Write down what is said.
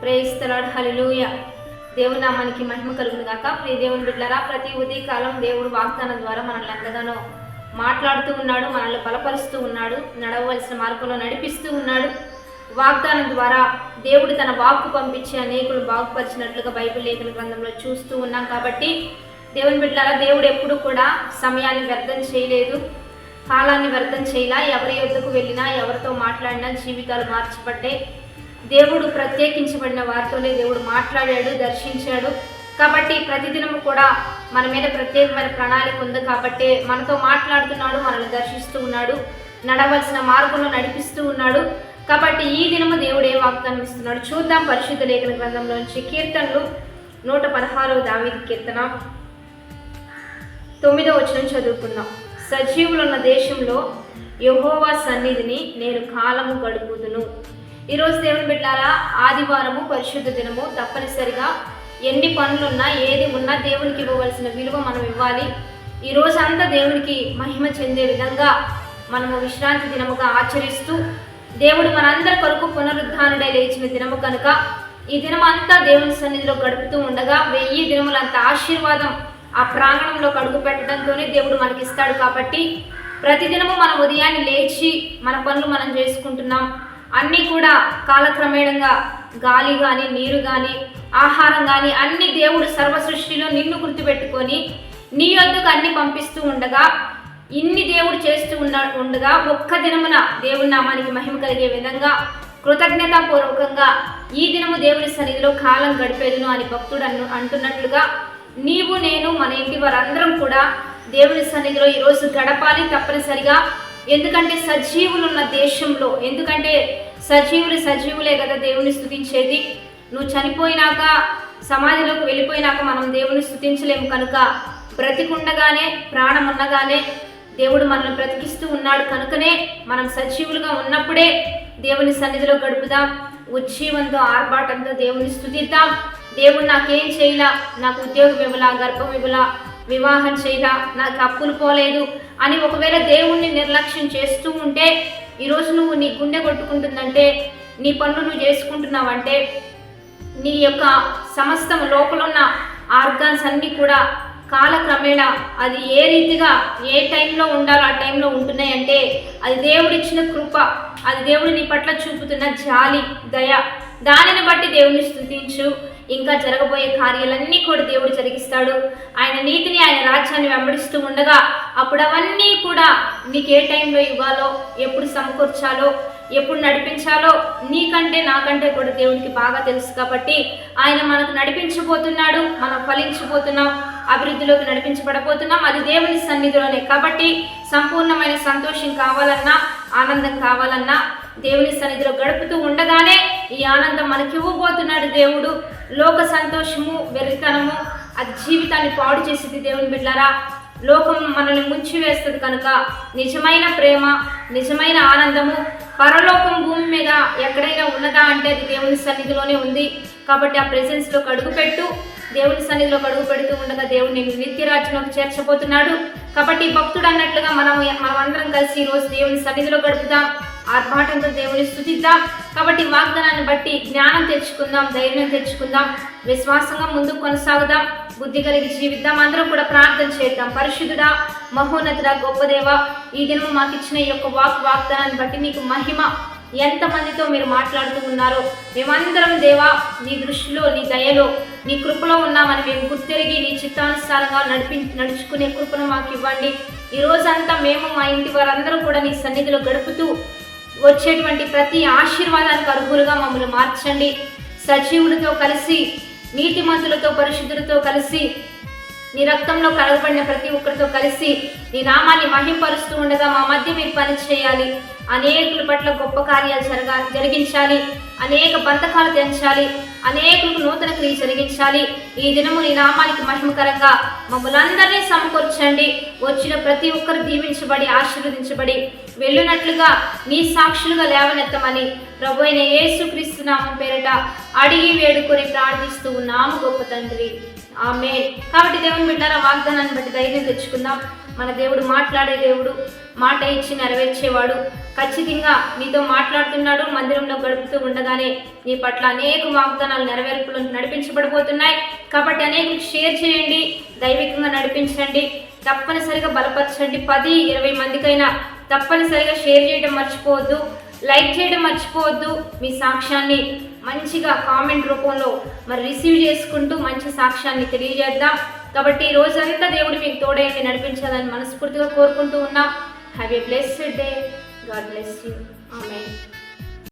ప్రేయిస్తున్నాడు hallelujah దేవుని నామానికి మహిమ కలుగును గాక. ప్రియ దేవుని బిడ్డలారా ప్రతి ఉదయకాలం దేవుడు వాగ్దానం ద్వారా మనల్ని ఎంతగానో మాట్లాడుతూ ఉన్నాడు మనల్ని బలపరుస్తూ ఉన్నాడు నడవలసిన మార్గంలో నడిపిస్తూ ఉన్నాడు. వాగ్దానం ద్వారా దేవుడు తన వాక్కు పంపించి అనేకులు బాగుపరిచినట్లుగా బైబిల్ లేఖన గ్రంథంలో చూస్తూ ఉన్నాం కాబట్టి దేవుని బిడ్డలారా దేవుడు ఎప్పుడు కూడా సమయాన్ని వ్యర్థం చేయలేదు. కాలాన్ని వ్యర్థం చేయలా. ఎవరి యొద్దకు వెళ్ళినా ఎవరితో మాట్లాడినా జీవితాలు మార్చబడ్డాయి. దేవుడు ప్రత్యేకించబడిన వారితోనే దేవుడు మాట్లాడాడు దర్శించాడు. కాబట్టి ప్రతిదినము కూడా మన మీద ప్రత్యేకమైన ప్రణాళిక ఉంది. కాబట్టి మనతో మాట్లాడుతున్నాడు మనల్ని దర్శిస్తూ ఉన్నాడు నడవలసిన మార్గంలో నడిపిస్తూ ఉన్నాడు. కాబట్టి ఈ దినము దేవుడు ఏ వాగ్దానం ఇస్తున్నాడు? చూద్దాం పరిశుద్ధ లేఖన గ్రంథంలోంచి కీర్తనలు నూట పదహారవ దావిది కీర్తన. తొమ్మిదో వచనం చదువుకుందాం. సజీవులున్న దేశంలో యహోవా సన్నిధిని నేను కాలము గడుపుదును. ఈరోజు దేవుని బిడ్డారా ఆదివారము పరిశుద్ధ దినము. తప్పనిసరిగా ఎన్ని పనులున్నా ఏది ఉన్నా దేవునికి ఇవ్వవలసిన విలువ మనం ఇవ్వాలి. ఈ రోజంతా దేవునికి మహిమ చెందే విధంగా మనము విశ్రాంతి దినముగా ఆచరిస్తూ దేవుడు మనందరి కొరకు పునరుద్ధానుడై లేచిన దినము కనుక ఈ దినం అంతా దేవుని సన్నిధిలో గడుపుతూ ఉండగా వెయ్యి దినములంత ఆశీర్వాదం ఆ ప్రాంగణంలో కడుగు పెట్టడంతోనే దేవుడు మనకి ఇస్తాడు కాబట్టి ప్రతిదినము మనం ఉదయాన్నే లేచి మన పనులు మనం చేసుకుంటున్నాం. అన్నీ కూడా కాలక్రమేణంగా గాలి కానీ నీరు కానీ ఆహారం కానీ అన్ని దేవుడు సర్వ సృష్టిలో నిన్ను గుర్తుపెట్టుకొని నీ యొద్దకు అన్ని పంపిస్తూ ఉండగా ఇన్ని దేవుడు చేస్తూ ఉన్న ఉండగా ఒక్క దినమున దేవుని నామానికి మహిమ కలిగే విధంగా కృతజ్ఞతాపూర్వకంగా ఈ దినము దేవుని సన్నిధిలో కాలం గడిపేదును అని భక్తుడు అను అంటున్నట్లుగా నీవు నేను మన ఇంటి వారందరం కూడా దేవుని సన్నిధిలో ఈరోజు గడపాలి తప్పనిసరిగా. ఎందుకంటే సజీవులు ఉన్న దేశంలో ఎందుకంటే సజీవులు సజీవులే కదా దేవుని స్థుతించేది. నువ్వు చనిపోయినాక సమాధిలోకి వెళ్ళిపోయినాక మనం దేవుని స్థుతించలేము కనుక బ్రతికుండగానే ప్రాణం ఉండగానే దేవుడు మనల్ని బ్రతికిస్తూ ఉన్నాడు కనుకనే మనం సజీవులుగా ఉన్నప్పుడే దేవుని సన్నిధిలో గడుపుదాం. ఉజ్జీవంతో ఆర్భాటంతో దేవుని స్థుతిద్దాం. దేవుడు నాకేం చేయలా? నాకు ఉద్యోగం ఇవ్వలా గర్భం ఇవ్వలా వివాహం చేయలా నాకు అప్పులు పోలేదు. అని ఒకవేళ దేవుణ్ణి నిర్లక్ష్యం చేస్తూ ఉంటే ఈరోజు నువ్వు నీ గుండె కొట్టుకుంటుందంటే నీ పనులు నువ్వు చేసుకుంటున్నావంటే నీ యొక్క సమస్తం లోపల ఉన్న ఆర్గాన్స్ అన్నీ కూడా కాలక్రమేణా అది ఏ రీతిగా ఏ టైంలో ఉండాలో ఆ టైంలో ఉంటున్నాయి అంటే అది దేవుడిచ్చిన కృప అది దేవుడు నీ పట్ల చూపుతున్న జాలి దయ దానిని బట్టి దేవుని స్థుతించు ఇంకా జరగబోయే కార్యాలన్నీ కూడా దేవుడు జరిగిస్తాడు. ఆయన నీతిని ఆయన రాజ్యాన్ని వెంబడిస్తూ ఉండగా అప్పుడు అవన్నీ కూడా నీకు ఏ టైంలో ఇవ్వాలో ఎప్పుడు సమకూర్చాలో ఎప్పుడు నడిపించాలో నీకంటే నాకంటే కూడా దేవునికి బాగా తెలుసు కాబట్టి ఆయన మనకు నడిపించబోతున్నాడు మనం ఫలించబోతున్నాం అభివృద్ధిలోకి నడిపించబడబోతున్నాం అది దేవుని సన్నిధిలోనే కాబట్టి సంపూర్ణమైన సంతోషం కావాలన్నా ఆనందం కావాలన్నా దేవుని సన్నిధిలో గడుపుతూ ఉండగానే ఈ ఆనందం మనకి ఇవ్వబోతున్నాడు దేవుడు. లోక సంతోషము వెర్రితనము అది జీవితాన్ని పాడు చేసేది దేవుని బిడ్డారా. లోకం మనల్ని ముంచి వేస్తుంది కనుక నిజమైన ప్రేమ నిజమైన ఆనందము పరలోకం భూమి మీద ఎక్కడైనా ఉన్నదా అంటే అది దేవుని సన్నిధిలోనే ఉంది. కాబట్టి ఆ ప్రెసెన్స్లో అడుగుపెట్టు దేవుని సన్నిధిలో అడుగు పెడుతూ ఉండగా దేవుడు నేను నిత్యరాజ్యంలోకి చేర్చబోతున్నాడు. కాబట్టి భక్తుడు అన్నట్లుగా మనం మనం అందరం కలిసి ఈరోజు దేవుని సన్నిధిలో గడుపుదాం. ఆర్భాటంతో దేవుని స్థుతిద్దాం. కాబట్టి వాగ్దానాన్ని బట్టి జ్ఞానం తెచ్చుకుందాం ధైర్యం తెచ్చుకుందాం విశ్వాసంగా ముందుకు కొనసాగుదాం బుద్ధి కలిగి జీవిద్దాం అందరం కూడా ప్రార్థన చేద్దాం. పరిశుద్ధుడా మహోన్నతుడా గొప్పదేవ ఈ దినము మాకు ఇచ్చిన ఈ యొక్క వాక్ వాగ్దానాన్ని బట్టి నీకు మహిమ. ఎంతమందితో మీరు మాట్లాడుతూ ఉన్నారో మేమందరం దేవా నీ దృష్టిలో నీ దయలో నీ కృపలో ఉన్నామని మేము గుర్తెరిగి నీ చిత్తానుసారంగా నడిపి నడుచుకునే కృపను మాకు ఇవ్వండి ఈ రోజంతా మేము మా ఇంటి వారందరూ కూడా నీ సన్నిధిలో గడుపుతూ వచ్చేటువంటి ప్రతి ఆశీర్వాదానికి అర్హులుగా మమ్మల్ని మార్చండి. సజీవులతో కలిసి నీతిమంతులతో పరిశుద్ధులతో కలిసి నీ రక్తంలో కలగబడిన ప్రతి ఒక్కరితో కలిసి నీ నామాన్ని మహింపరుస్తూ ఉండగా మా మధ్య మీరు పని చేయాలి. అనేకుల పట్ల గొప్ప కార్యాలు జరగా జరిగించాలి. అనేక బంధకాలు తెంచాలి. అనేకులకు నూతన క్రియ జరిగించాలి. ఈ దినము నీ నామానికి మహిమకరంగా మమ్మల్ందరినీ సమకూర్చండి. వచ్చిన ప్రతి ఒక్కరు దీవించబడి ఆశీర్వదించబడి వెళ్ళునట్లుగా నీ సాక్షులుగా లేవనెత్తమని ప్రభు అయిన యేసుక్రీస్తు నామం పేరిట అడిగి వేడుకొని ప్రార్థిస్తూ ఉన్నాము గొప్ప తండ్రి. ఆమె కాబట్టి దేవుని బిడ్డారా వాగ్దానాన్ని బట్టి ధైర్యం తెచ్చుకుందాం. మన దేవుడు మాట్లాడే దేవుడు మాట ఇచ్చి నెరవేర్చేవాడు. ఖచ్చితంగా నీతో మాట్లాడుతున్నాడు మందిరంలో గడుపుతూ ఉండగానే నీ పట్ల అనేక వాగ్దానాలు నెరవేర్పులు నడిపించబడిపోతున్నాయి కాబట్టి అనేక షేర్ చేయండి దైవికంగా నడిపించండి తప్పనిసరిగా బలపరచండి. పది ఇరవై మందికైనా తప్పనిసరిగా షేర్ చేయడం మర్చిపోవద్దు లైక్ చేయడం మర్చిపోవద్దు. మీ సాక్ష్యాన్ని మంచిగా కామెంట్ రూపంలో మరి రిసీవ్ చేసుకుంటూ మంచి సాక్ష్యాన్ని తెలియజేద్దాం. కాబట్టి ఈ రోజంతా దేవుడు మీకు తోడేయండి నడిపించాలని మనస్ఫూర్తిగా కోరుకుంటూ ఉన్నాం. Have a blessed day God bless you ఆమె